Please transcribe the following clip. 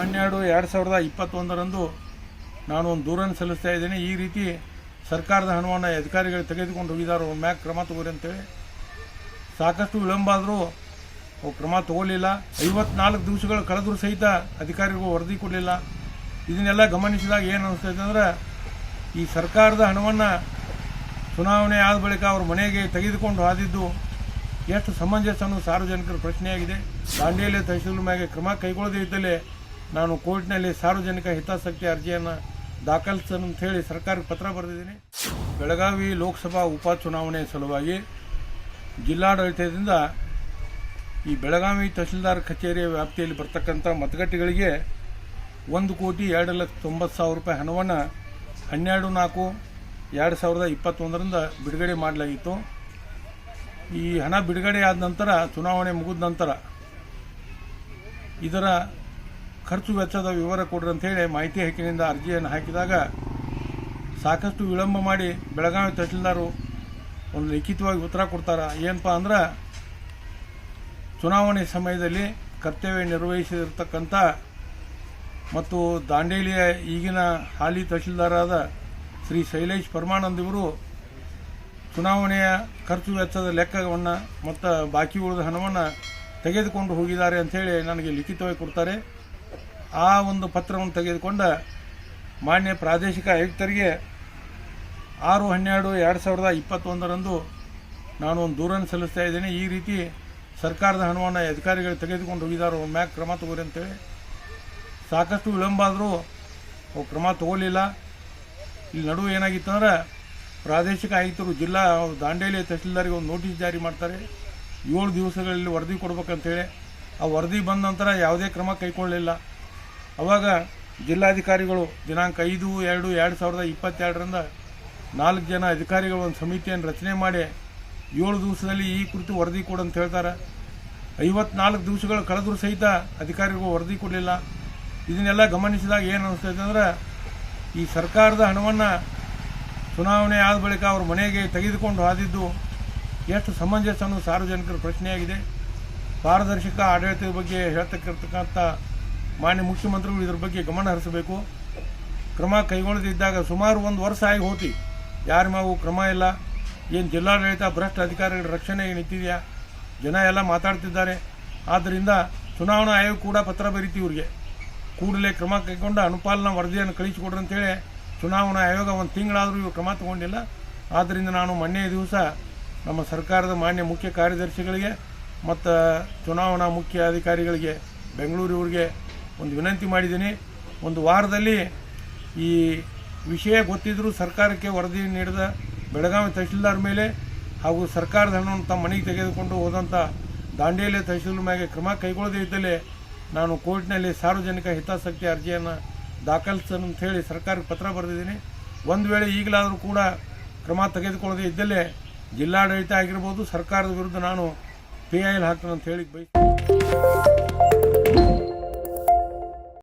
ಹನ್ನೆರಡು, ಎರಡು ಸಾವಿರದ ಇಪ್ಪತ್ತೊಂದರಂದು ನಾನು ಒಂದು ದೂರನ್ನು ಸಲ್ಲಿಸ್ತಾ ಇದ್ದೇನೆ. ಈ ರೀತಿ ಸರ್ಕಾರದ ಹಣವನ್ನು ಅಧಿಕಾರಿಗಳು ತೆಗೆದುಕೊಂಡು ಹೋಗಿದ್ದಾರೆ. ಅವ್ರ ಕ್ರಮ ತಗೋರಿ ಅಂತೇಳಿ. ಸಾಕಷ್ಟು ವಿಳಂಬ ಆದರೂ ಅವು ಕ್ರಮ ತಗೋಲಿಲ್ಲ. ಐವತ್ನಾಲ್ಕು ದಿವಸಗಳು ಕಳೆದರೂ ಸಹಿತ ಅಧಿಕಾರಿಗಳು ವರದಿ ಕೊಡಲಿಲ್ಲ. ಇದನ್ನೆಲ್ಲ ಗಮನಿಸಿದಾಗ ಏನು ಅನಿಸ್ತೈತೆ ಅಂದರೆ, ಈ ಸರ್ಕಾರದ ಹಣವನ್ನು ಚುನಾವಣೆ ಆದ ಬಳಿಕ ಅವ್ರ ಮನೆಗೆ ತೆಗೆದುಕೊಂಡು ಹಾದಿದ್ದು ಎಷ್ಟು ಸಮಂಜಸ ಅನ್ನೋದು ಸಾರ್ವಜನಿಕರ ಪ್ರಶ್ನೆಯಾಗಿದೆ. ದಾಂಡೇಲಿ ತಹಶೀಲ್ ಮ್ಯಾಗೆ ಕ್ರಮ ಕೈಗೊಳ್ಳದೇ ಇದ್ದಲ್ಲಿ ನಾನು ಕೋರ್ಟ್ನಲ್ಲಿ ಸಾರ್ವಜನಿಕ ಹಿತಾಸಕ್ತಿ ಅರ್ಜಿಯನ್ನು ದಾಖಲಿಸಲು ಅಂತ ಹೇಳಿ ಸರ್ಕಾರಕ್ಕೆ ಪತ್ರ ಬರೆದಿದ್ದೀನಿ. ಬೆಳಗಾವಿ ಲೋಕಸಭಾ ಉಪಚುನಾವಣೆ ಸಲುವಾಗಿ ಜಿಲ್ಲಾಡಳಿತದಿಂದ ಈ ಬೆಳಗಾವಿ ತಹಶೀಲ್ದಾರ್ ಕಚೇರಿಯ ವ್ಯಾಪ್ತಿಯಲ್ಲಿ ಬರ್ತಕ್ಕಂಥ ಮತಗಟ್ಟೆಗಳಿಗೆ ಒಂದು ಕೋಟಿ ಎರಡು ಲಕ್ಷ ತೊಂಬತ್ತು ಸಾವಿರ ರೂಪಾಯಿ ಹಣವನ್ನು ಹನ್ನೆರಡು ನಾಲ್ಕು ಎರಡು ಸಾವಿರದ ಇಪ್ಪತ್ತೊಂದರಿಂದ ಬಿಡುಗಡೆ ಮಾಡಲಾಗಿತ್ತು. ಈ ಹಣ ಬಿಡುಗಡೆ ಆದ ನಂತರ, ಚುನಾವಣೆ ಮುಗಿದ ನಂತರ ಇದರ ಖರ್ಚು ವೆಚ್ಚದ ವಿವರ ಕೊಡ್ರಿ ಅಂತ ಹೇಳಿ ಮಾಹಿತಿ ಹಕ್ಕಿನಿಂದ ಅರ್ಜಿಯನ್ನು ಹಾಕಿದಾಗ ಸಾಕಷ್ಟು ವಿಳಂಬ ಮಾಡಿ ಬೆಳಗಾವಿ ತಹಶೀಲ್ದಾರು ಒಂದು ಲಿಖಿತವಾಗಿ ಉತ್ತರ ಕೊಡ್ತಾರೆ. ಏನಪ್ಪ ಅಂದ್ರೆ ಚುನಾವಣೆ ಸಮಯದಲ್ಲಿ ಕರ್ತವ್ಯ ನಿರ್ವಹಿಸಿರ್ತಕ್ಕಂಥ ಮತ್ತು ದಾಂಡೇಲಿಯ ಈಗಿನ ಹಾಲಿ ತಹಶೀಲ್ದಾರಾದ ಶ್ರೀ ಶೈಲೇಶ್ ಪರಮಾನಂದ್ ಇವರು ಚುನಾವಣೆಯ ಖರ್ಚು ವೆಚ್ಚದ ಲೆಕ್ಕವನ್ನು ಮತ್ತು ಬಾಕಿ ಉಳಿದ ಹಣವನ್ನು ತೆಗೆದುಕೊಂಡು ಹೋಗಿದ್ದಾರೆ ಅಂಥೇಳಿ ನನಗೆ ಲಿಖಿತವಾಗಿ ಕೊಡ್ತಾರೆ. ಆ ಒಂದು ಪತ್ರವನ್ನು ತೆಗೆದುಕೊಂಡ ಮಾನ್ಯ ಪ್ರಾದೇಶಿಕ ಆಯುಕ್ತರಿಗೆ ಆರು ಹನ್ನೆರಡು ಎರಡು ಸಾವಿರದ ಇಪ್ಪತ್ತೊಂದರಂದು ನಾನು ಒಂದು ದೂರನ್ನು ಸಲ್ಲಿಸ್ತಾ ಇದ್ದೇನೆ. ಈ ರೀತಿ ಸರ್ಕಾರದ ಹಣವನ್ನು ಅಧಿಕಾರಿಗಳು ತೆಗೆದುಕೊಂಡು ಹೋಗಿದ್ದಾರೆ. ಅವ್ರ ಮ್ಯಾಗ ಕ್ರಮ ತಗೋರಿ ಅಂತೇಳಿ. ಸಾಕಷ್ಟು ವಿಳಂಬ ಆದರೂ ಅವು ಕ್ರಮ ತಗೋಲಿಲ್ಲ. ಇಲ್ಲಿ ನಡುವೆ ಏನಾಗಿತ್ತಂದ್ರೆ ಪ್ರಾದೇಶಿಕ ಆಯುಕ್ತರು ಜಿಲ್ಲಾ ದಾಂಡೇಲಿ ತಹಸೀಲ್ದಾರಿಗೆ ಒಂದು ನೋಟಿಸ್ ಜಾರಿ ಮಾಡ್ತಾರೆ. ಏಳು ದಿವಸಗಳಲ್ಲಿ ವರದಿ ಕೊಡ್ಬೇಕಂತೇಳಿ. ಆ ವರದಿ ಬಂದ ನಂತರ ಯಾವುದೇ ಕ್ರಮ ಕೈಗೊಳ್ಳಲಿಲ್ಲ. ಅವಾಗ ಜಿಲ್ಲಾಧಿಕಾರಿಗಳು ದಿನಾಂಕ ಐದು, ಎರಡು ಎರಡು ಸಾವಿರದ ಇಪ್ಪತ್ತೆರಡರಿಂದ ನಾಲ್ಕು ಜನ ಅಧಿಕಾರಿಗಳು ಒಂದು ಸಮಿತಿಯನ್ನು ರಚನೆ ಮಾಡಿ ಏಳು ದಿವಸದಲ್ಲಿ ಈ ಕುರಿತು ವರದಿ ಕೊಡು ಅಂತ ಹೇಳ್ತಾರೆ. ಐವತ್ನಾಲ್ಕು ದಿವಸಗಳು ಕಳೆದರೂ ಸಹಿತ ಅಧಿಕಾರಿಗಳು ವರದಿ ಕೊಡಲಿಲ್ಲ. ಇದನ್ನೆಲ್ಲ ಗಮನಿಸಿದಾಗ ಏನು ಅನಿಸ್ತೈತೆ ಅಂದ್ರೆ ಈ ಸರ್ಕಾರದ ಹಣವನ್ನು ಚುನಾವಣೆ ಆದ ಬಳಿಕ ಅವ್ರ ಮನೆಗೆ ತೆಗೆದುಕೊಂಡು ಹಾದಿದ್ದು ಎಷ್ಟು ಸಮಂಜಸ ಅನ್ನೋದು ಸಾರ್ವಜನಿಕರ ಪ್ರಶ್ನೆಯಾಗಿದೆ. ಪಾರದರ್ಶಕ ಆಡಳಿತದ ಬಗ್ಗೆ ಹೇಳ್ತಕ್ಕಿರ್ತಕ್ಕಂಥ ಮಾನ್ಯ ಮುಖ್ಯಮಂತ್ರಿಗಳು ಇದ್ರ ಬಗ್ಗೆ ಗಮನ ಹರಿಸಬೇಕು. ಕ್ರಮ ಕೈಗೊಳ್ಳದಿದ್ದಾಗ ಸುಮಾರು ಒಂದು ವರ್ಷ ಆಗಿ ಹೋತಿ. ಯಾರ ಮ್ಯಾಗೂ ಕ್ರಮ ಇಲ್ಲ. ಏನು ಜಿಲ್ಲಾಡಳಿತ, ಭ್ರಷ್ಟ ಅಧಿಕಾರಿಗಳ ರಕ್ಷಣೆಗೆ ನಿಂತಿದೆಯಾ ಜನ ಎಲ್ಲ ಮಾತಾಡ್ತಿದ್ದಾರೆ. ಆದ್ದರಿಂದ ಚುನಾವಣಾ ಆಯೋಗ ಕೂಡ ಪತ್ರ ಬರೀತಿ ಇವ್ರಿಗೆ. ಕೂಡಲೇ ಕ್ರಮ ಕೈಗೊಂಡು ಅನುಪಾಲನಾ ವರದಿಯನ್ನು ಕಳಿಸಿಕೊಡ್ರಿ ಅಂತೇಳಿ ಚುನಾವಣಾ ಆಯೋಗ ಒಂದು ತಿಂಗಳಾದರೂ ಇವರು ಕ್ರಮ ತಗೊಂಡಿಲ್ಲ. ಆದ್ದರಿಂದ ನಾನು ಮೊನ್ನೆ ದಿವಸ ನಮ್ಮ ಸರ್ಕಾರದ ಮಾನ್ಯ ಮುಖ್ಯ ಕಾರ್ಯದರ್ಶಿಗಳಿಗೆ ಮತ್ತು ಚುನಾವಣಾ ಮುಖ್ಯ ಅಧಿಕಾರಿಗಳಿಗೆ ಬೆಂಗಳೂರಿವ್ರಿಗೆ ಒಂದು ವಿನಂತಿ ಮಾಡಿದ್ದೀನಿ. ಒಂದು ವಾರದಲ್ಲಿ ಈ ವಿಷಯ ಗೊತ್ತಿದ್ದರೂ ಸರ್ಕಾರಕ್ಕೆ ವರದಿ ನೀಡಿದ ಬೆಳಗಾವಿ ತಹಶೀಲ್ದಾರ್ ಮೇಲೆ ಹಾಗೂ ಸರ್ಕಾರದ ಹಣವನ್ನು ತಮ್ಮ ಮನೆಗೆ ತೆಗೆದುಕೊಂಡು ಹೋದಂಥ ದಾಂಡೇಲಿ ತಹಶೀಲ್ ಮ್ಯಾಗೆ ಕ್ರಮ ಕೈಗೊಳ್ಳದೇ ಇದ್ದಲ್ಲಿ ನಾನು ಕೋರ್ಟ್ನಲ್ಲಿ ಸಾರ್ವಜನಿಕ ಹಿತಾಸಕ್ತಿ ಅರ್ಜಿಯನ್ನು ಅಂತ ಹೇಳಿ ಸರ್ಕಾರಕ್ಕೆ ಪತ್ರ ಬರೆದಿದ್ದೀನಿ. ಒಂದು ವೇಳೆ ಈಗಲಾದರೂ ಕೂಡ ಕ್ರಮ ತೆಗೆದುಕೊಳ್ಳದೇ ಇದ್ದಲ್ಲಿ ಜಿಲ್ಲಾಡಳಿತ ಆಗಿರ್ಬೋದು ಸರ್ಕಾರದ ವಿರುದ್ಧ ನಾನು ಪಿ ಐ ಎಲ್ ಹಾಕ್ತೇನೆ ಅಂತ ಹೇಳಿ ಬಯಸ್ತೀನಿ.